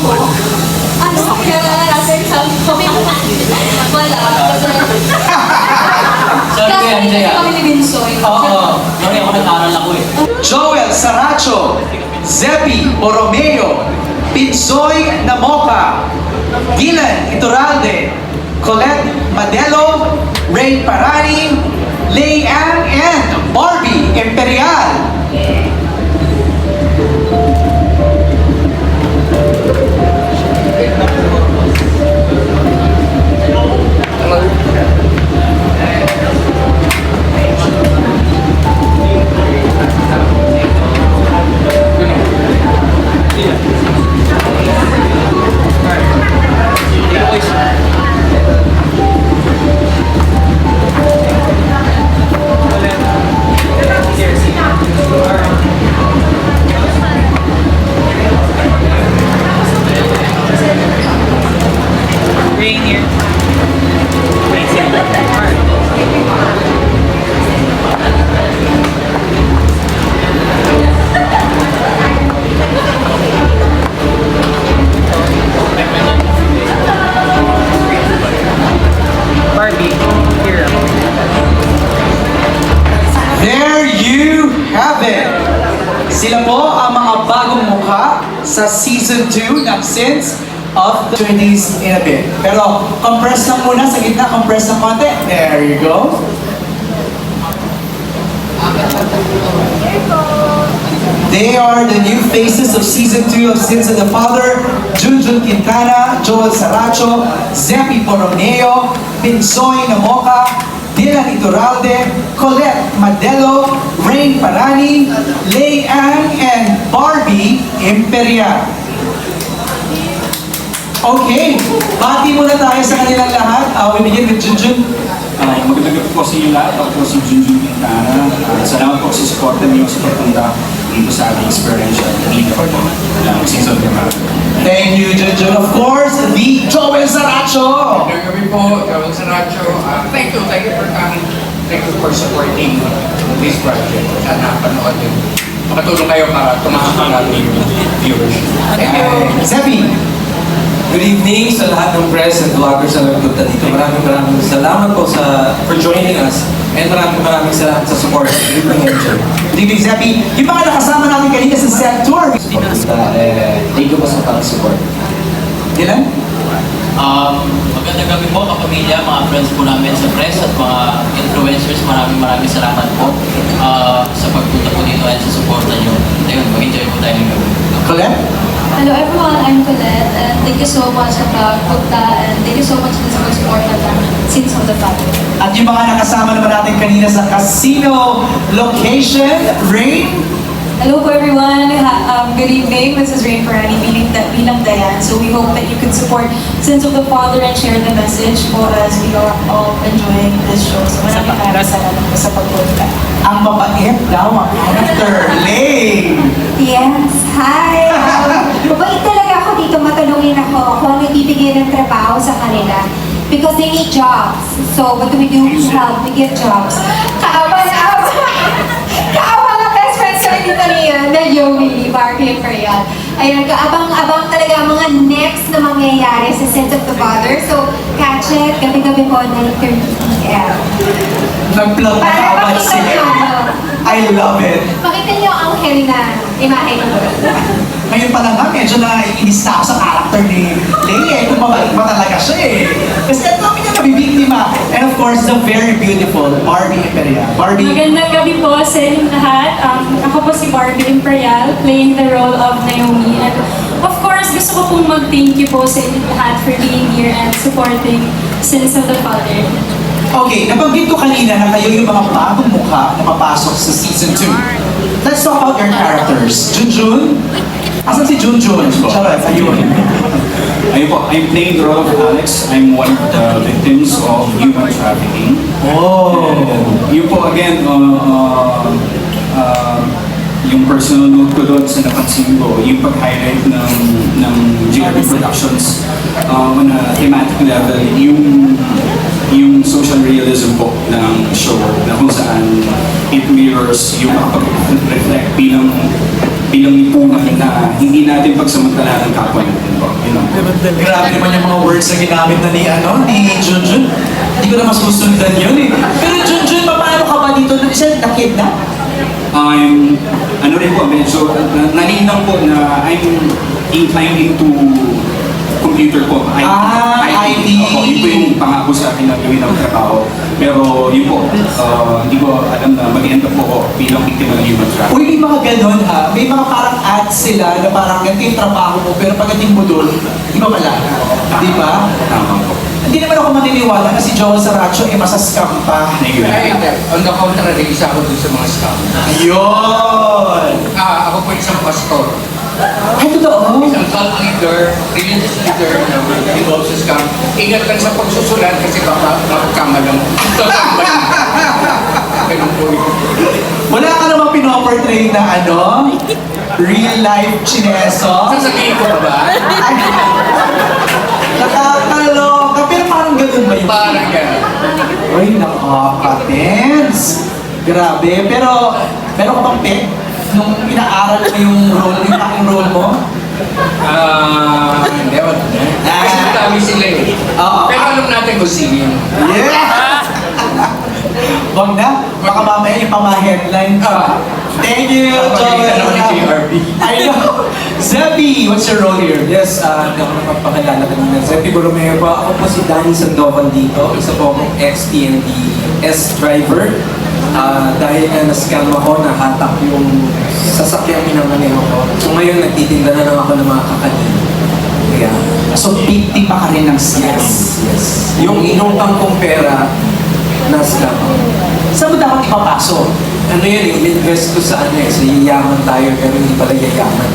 po. Ano yan? Kasi sampo. Wala. Sorry, Kasi Andrea. kami ni Binsoy. Oo, sorry ako nag-aaral ako eh. Joel Saracho, Zepi Borromeo, Pinsoy Namoka, Dylan Iturralde, Colette Madelo, Ray Parani, Lay Ann, and Barbie Imperial. Here. There you have it! Sila po ang mga bagong mukha sa Season 2 ng Sins of the 20s in a bit. Pero compress lang muna sa gitna, compress ng konti. There you go. They are the new faces of Season 2 of Sins of the Father, Junjun Quintana, Joel Saracho, Zepi Borromeo, Pinsoy Namoka, Dylan Iturralde, Colette Madelo, Rain Parani, Lay Ann, and Barbie Imperial. Okay, bati muna tayo sa kanilang lahat. Uh, we begin with Junjun. Uh, magandang gabi po sa inyo lahat. Ako po si Junjun Quintana. Uh, salamat po sa support niyo sa pagpunta dito sa ating experiential meeting po ng season the Thank you, Junjun. Of course, the Joel Saracho. Magandang gabi po, Joel Saracho. Uh, thank you, thank you for coming. Thank you for supporting this project. Sana panood din. Makatulong kayo para tumakas ang ating viewership. Thank you. Zepi. Good evening sa lahat ng press and vloggers na nagpunta dito. Maraming maraming salamat po sa for joining us and maraming maraming salamat sa support. Good evening, Angel. Dito yung Zepi. Yung mga nakasama natin kanina sa set tour. eh, thank you po sa pag-support. Dylan? Um, magandang gabi po kapamilya, mga friends po namin sa press at mga influencers. Maraming maraming salamat po ah, sa pagpunta po dito at sa suporta nyo. Ayun, mag-enjoy po tayo ng gabi. Colette? Hello everyone, I'm Colette and thank you so much sa pagpunta and thank you so much din sa pag-support at Sins of the Father. At yung mga nakasama naman natin kanina sa casino location, Rain? Hello po everyone. Ha- Um, good evening. This is Rain Parani, bilang, bilang Dayan. So we hope that you can support Sins of the Father and share the message for as we are all enjoying this show. So maraming maraming salamat po sa pagpunta. Ang mabait daw ang Lay! Yes, hi! Um, mabait talaga ako dito, matulungin ako kung ibibigay ng trabaho sa kanila. Because they need jobs. So, what do we do? We help, we give jobs. Kaawa na awa. Kaawa na best friends ko dito niya, na Yomi, ni Barbie Imperial. Ayun, kaabang-abang talaga mga next na mangyayari sa Sense of the Father. So, catch it, gabi-gabi po, 9.30 p.m. Nag-plug na makita sila. I love it. makita niyo ang hell na imahe ko. Ngayon pa lang nga, medyo naiinis na ako sa character ni eh, kung mabait pa talaga siya eh. Kasi ang dami niya nabibiktima. And of course, the very beautiful Barbie Imperial. Barbie, Magandang gabi po sa inyong lahat. Um, ako po si Barbie Imperial, playing the role of Naomi. And of course, gusto ko pong mag-thank you po sa inyong lahat for being here and supporting Sins of the Father. Okay, nabanggit ko kanina na kayo yung mga bagong mukha na papasok sa season 2. Let's talk about your characters. Junjun? Asan si Junjun? Charot, ayun. Ayun po, I'm playing the role of Alex. I'm one of the victims of human trafficking. Oh. Yun po again, uh, uh, uh, yung personal note ko doon sa napansin ko, yung pag-highlight ng, ng GRB Productions uh, on a thematic level, yung yung social realism po ng show na kung saan it mirrors yung pag-reflect bilang hindi natin pagsamantala ng kapwa natin po. Grabe naman yung mga words na ginamit na ni, ano, ni Junjun. Hindi ko na masusundan yun eh. Pero Junjun, paano ka ba dito? Siya nakid na? I'm, ano rin po, medyo, na, naninang po na I'm inclined into computer po. I, Ah, IT. Opo, yun po yung pangako sa akin na gawin ng trabaho. Pero yun po, uh, hindi ko alam na mag-end up po ako bilang biktima ng human trafficking. Uy, may mga ganon ha. May mga parang sila na parang ganito yung trabaho mo, pero pagdating mo doon, iba pala. Di ba? Hindi naman ako maniniwala na si Joel Saracho ay masascam pa. Ay. On the contrary, isa ako dun sa mga scam. Ayun! Ah, ako po isang pastor. Ay, totoo? Isang cult leader, religious leader na involved sa scam. Ingat lang sa pagsusulat kasi baka mapagkamalang. Ganun po yun. Wala ka namang pinoportray na ano? Real life chineso? Sasabihin ko ba ba? Nakakaloka. Pero parang ganun ba yun? Parang gano'n. Uy, nakaka-tense. Grabe. Pero, meron ka bang pet? Nung inaaral mo yung role, yung acting role mo? Ah, hindi, wala na. Kasi madami sila eh. Oo. Pero alam natin kung sino yun. Yeah! Wag na. Baka mamaya yung pama-headline. Ah. Thank you, Papagalitan Joel. JRB. I know. Zebby, what's your role here? Yes, uh, hindi ako napapakilala kanina. Zepi Borromeo po. Ako po si Danny Sandoval dito. Isa po akong ex-PND S driver. Ah, dahil nga na-scam ako, nahatak yung sasakyan pinanganeho ko. So ngayon, nagtitinda na lang ako ng mga kakanin. Kaya, So, biktima ka rin ng yes, yes. Yung inutang kong pera, na-scam ako. Saan mo dapat ipapasok? Ano yun, eh, invest ko sa ano eh, sa yayaman tayo, pero hindi pala yayaman.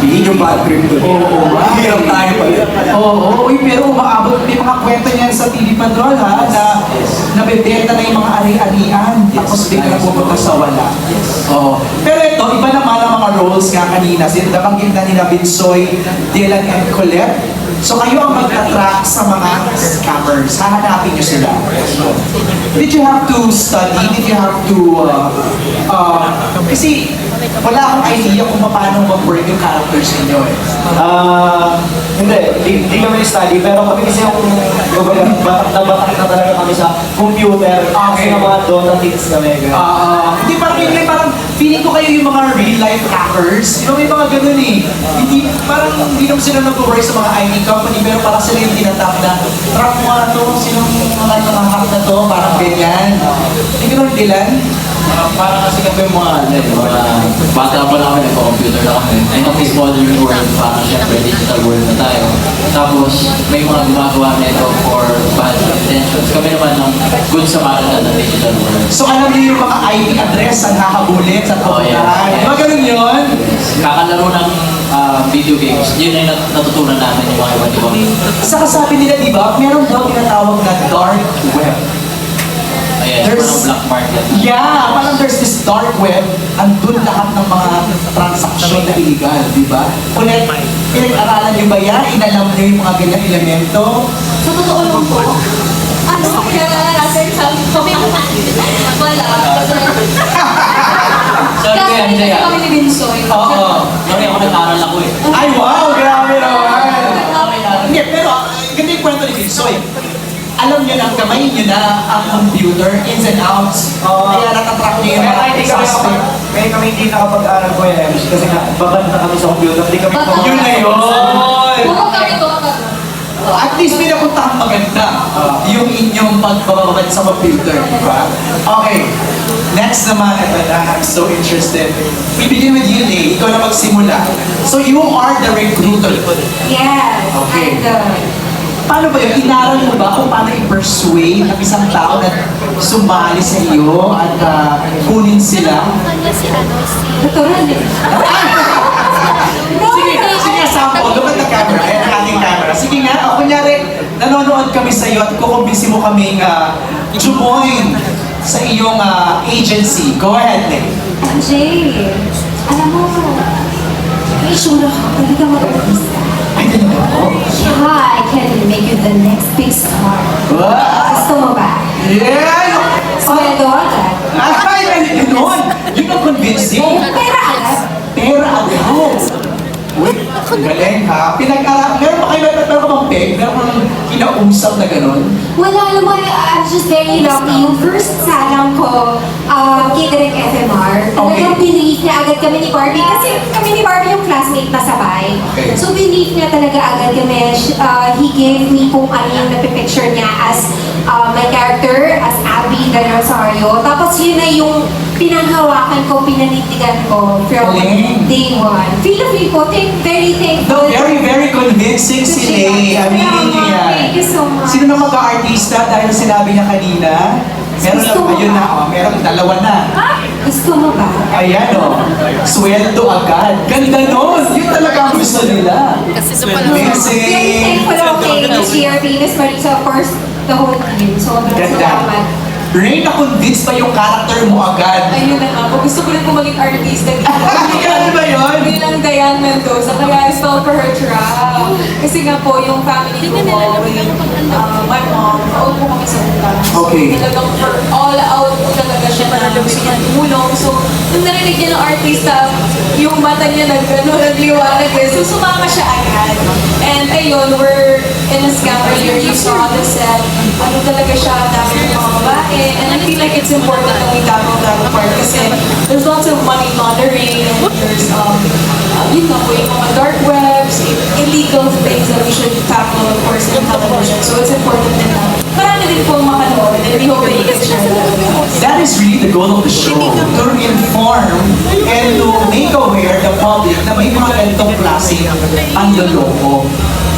Yun yung bad trip doon. Oo, oo. Hirap tayo pala. Oo, oo. Uy, pero umaabot, may mga kwento niyan sa TV Patrol ha, na nabebenta na yung mga ari-arian, tapos bigla na pupunta sa wala. Oo. Pero ito, iba naman ang mga roles nga kanina. Nabanggit na nila Binsoy, Dylan, and Colette. So kayo ang magtatrack sa mga scammers. Hahanapin niyo sila. Did you have to study? Did you have to... Uh, uh, kasi wala akong idea kung paano mag-work yung characters ninyo eh. Ah, hindi, di, di kami study pero kami kasi yung batak na batak na talaga kami sa computer. Kasi Okay. ng mga Dota tips kami. ganun. Ah, hindi parang yun, parang feeling ko kayo yung mga real life hackers. Di ba may mga ganun eh. Hindi, parang hindi naman sila nag-work sa mga IT company pero parang sila yung tinatap na track mo nga to, sinong mga nakahack na to, parang ganyan. Hindi ganun Dylan? Uh, parang kasi kami mga, ano, eh, mga bata pa lang kami, nagpa-computer na kami. I know this modern world, parang syempre digital world na tayo. Tapos, may mga gumagawa nito for bad intentions. Kami naman ng good Samaritan ng digital world. So alam niyo yung mga IP address ang nakakabulit sa Oh, yeah. Di ba ganun yun? Kakalaro ng ah, video games, yun ay nat- natutunan namin yung mga iba't ibang Sa kasabi nila, di ba, meron daw tinatawag na dark web. Ayan, There's- parang black market. Yeah, parang there's this dark web, andun lahat ng mga transaksyon na illegal, di ba? Ulit, pinag-aralan niyo ba yan? Inalam niyo yung mga ganyan elemento? Sa totoo lang po, ano kaya kasi sabi ko, wala. Sabi ko yan, Jaya. kami ni Binsoy. Oo. Sorry, ako nag-aral ako eh. Ay, wow! Grabe naman! Hindi, pero uh, ganito yung kwento ni Binsoy. Alam niyo na, kamay niyo na ang computer, ins and outs. Kaya natatrack niyo yung mga nakapag, kaya kami hindi nakapag-aral ko yan kasi nga babad na kami sa computer. Hindi kami Babad. Yun na yun! Puro kami Dota. At least may napuntahan maganda yung inyong pagbababad sa computer, di ba? Okay, next naman, ito na, I'm so interested. We begin with you, Lay. Ikaw na magsimula. So you are the recruiter. Yes, Okay. and uh, Paano ba yun? Inaral mo ba kung paano i-persuade ang isang tao na sumali sa iyo at ah, kunin sila? natural eh. Sige, sige, sample. Look at the camera. Ayan ang ating camera. Sige nga, o kunyari, nanonood kami sa iyo at kukumbisi mo kaming uh, join sa iyong ah, agency. Go ahead, Nick. Jay, alam mo, may isura ka, pwede ka mag-artista. Talaga po? Yeah, I can make you the next big star. Wow! Gusto mo ba? Yeah! Sweldo agad. Ay, ay, yun! Yun ang convincing. Pera agad. Pera agad. Uy, galing ha. Pinag-aral, meron pa kayo, meron pa Wala, alam mo, I'm just very lucky. Yung first salang ko, uh, Kiderek FMR, talagang believe niya agad kami ni Barbie. Kasi kami ni Barbie yung classmate na sabay. Okay. So believe niya talaga agad kami. Sh- Uh, he gave me kung ano yung napipicture niya as uh, my character, as Abby Del Rosario. Tapos yun na yung pinanghawakan ko, pinanindigan ko from Galing. day one. Feel na feel ko, thank, very thankful. No, very, very convincing si Lay. Aminin niyo yan. Thank you so much. Sino na mag-artista dahil sinabi niya kanina? Meron lang, Gusto mo ayun ba? na, oh, meron dalawa na. Gusto mo ba? Ayan o, oh, sweldo agad. Ganda nun! Yun talaga ang gusto nila. Very Amazing! thankful ako kay GRP, Miss Marisa, of course, the whole team. Sobrang Ganda. salamat. Ray, na-convince ba yung character mo agad? Ayun na nga po. Gusto ko rin po maging artista dito. Ganun ba yun? Bilang Diane Mendoza, kaya I fell for her trap. Kasi nga po, yung family ko po, with uh, my mom, all po kami sa utang. Okay. talagang for all out po talaga siya na gusto niya tumulong. So, nung narinig niya ng artista, yung mata niya nag, ano, nagliwanag eh. So, sumama siya agad. And ayun, we're in a scam earlier. You saw the set. Ano talaga siya, dami ng mga babae. And I feel like it's important that we tackle that there's lots of money laundering there's, um, uh, nga po, yung mga dark webs, illegal things that we should tackle, of course, in television. So it's important din na marami din po makanood and we hope that you can share that with us. That is really the goal of the show, to inform and to make aware the public na may mga ganitong klase ang loloko.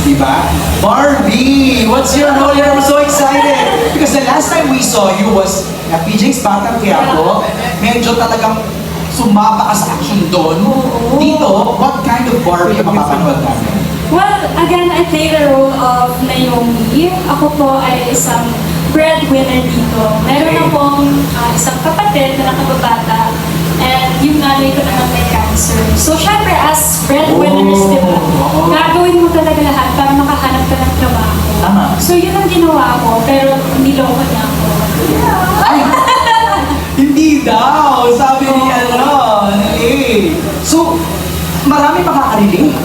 Diba? Barbie, what's your role here? I'm so excited. Because the last time we saw you was na PJ's Batang Quiapo. Medyo talagang sumapa ka sa action doon. Dito, what kind of Barbie ang mapapanood namin? Well, again, I play the role of Naomi. Ako po ay isang breadwinner dito. Meron akong ah, isang kapatid na nakababata and yung nanay ko naman may cancer. So, syempre, as breadwinners, Oh, di ba, oo. gagawin mo talaga lahat para makahanap ka ng trabaho. Tama. So, yun ang ginawa ko, pero niloko niya ako. Hindi daw, sabi ni ano, eh. So, marami makaka-relate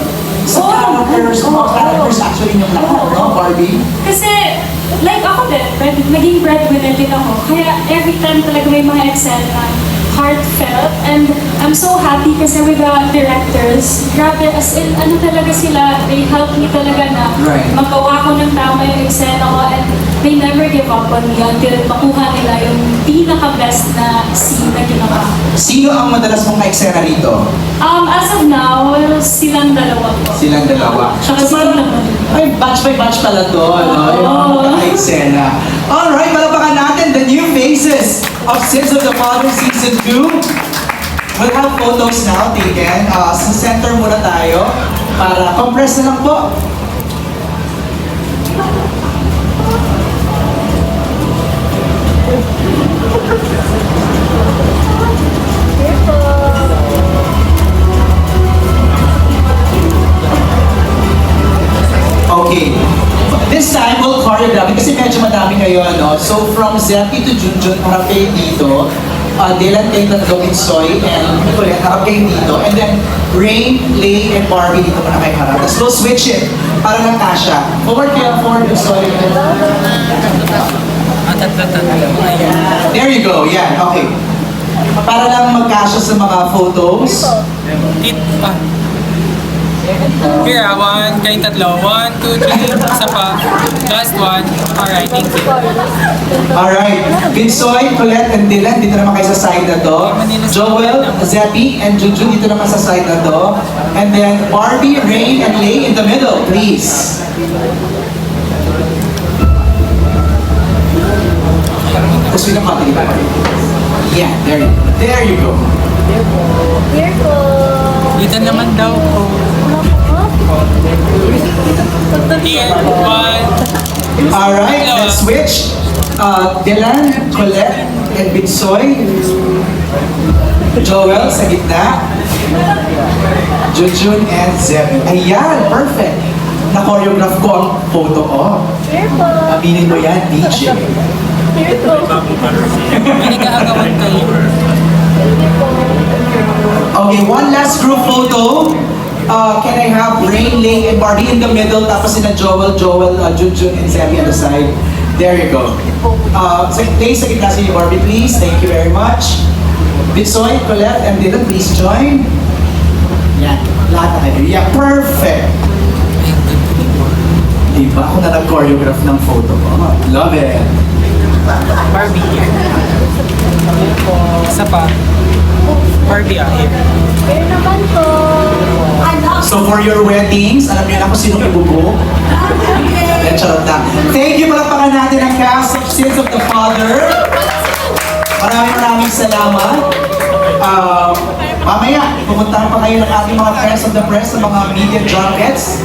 sa Oo, characters, oo, mga characters actually yung lahat, no, Barbie? Kasi, like ako din, bread, naging breadwinner din ako. Kaya every time talaga may mga eksena na heartfelt and I'm so happy kasi with the directors, grabe, as in, ano talaga sila, they help me talaga na Right. magawa ko ng tama yung eksena ko and they never give up on me until makuha nila yung pinaka-best na scene na ginawa. Sino ang madalas mong ka-eksena rito? Um, as of now, silang dalawa po. Silang dalawa. Tsaka si parang, Tito. ay, batch by batch pala to, no? Yung Oo. mga ka-eksena. Alright, natin the new faces of Sins of the Father Season 2. We'll have photos now taken. Uh, sa center muna tayo para compress na lang po. So, from Zepi to Junjun, harap kayo dito. Uh, Dylan, Tate, at Gawin Soy, and Nicolette, harap kayo dito. And then, Rain, Lay, and Barbie dito muna kayo harap. Tapos, we'll switch it para lang kasha. Forward kayo, forward, sorry. There you go, yeah, okay. Para lang magkasya sa mga photos. It, ah. Here, ah, one, kayong tatlo. One, two, three, isa pa. Last one. Alright, thank you. Alright, Vinsoy, Colette, and Dylan, dito naman kayo sa side na to. Joel, Zepi, and Junjun dito naman sa side na to. And then Barbie, Rain, and Lay in the middle, please. Tapos we don't copy back. Yeah, there you, there you go. Dito naman daw po. Alright, let's switch. Uh, Dylan, Colette, and Vinsoy. Joel sa gitna. Junjun and Zepi. Ayan, perfect. Na-choreograph ko ang photo ko. Aminin mo yan, DJ. Okay, one last group photo. Uh, can I have Rain, Lay, and Barbie in the middle, tapos sina Joel, Joel, uh, Junjun, and Zepi on the side. There you go. Uh, sa place sa gitna si Barbie, please. Thank you very much. Bitsoy, Colette, and Dylan, please join. Yan. Lahat na kayo. Yeah, perfect. Diba? Ako na nag-choreograph ng photo ko. Love it. Barbie. Isa pa. Barbie ah, here. So for your weddings, alam niyo na kung sino ibubo. Yan, charot lang. Thank you, palakpakan natin ang cast of Sins of the Father. Maraming maraming salamat. Um, mamaya, pumuntahan pa kayo ng ating mga friends of the press sa mga media junkets.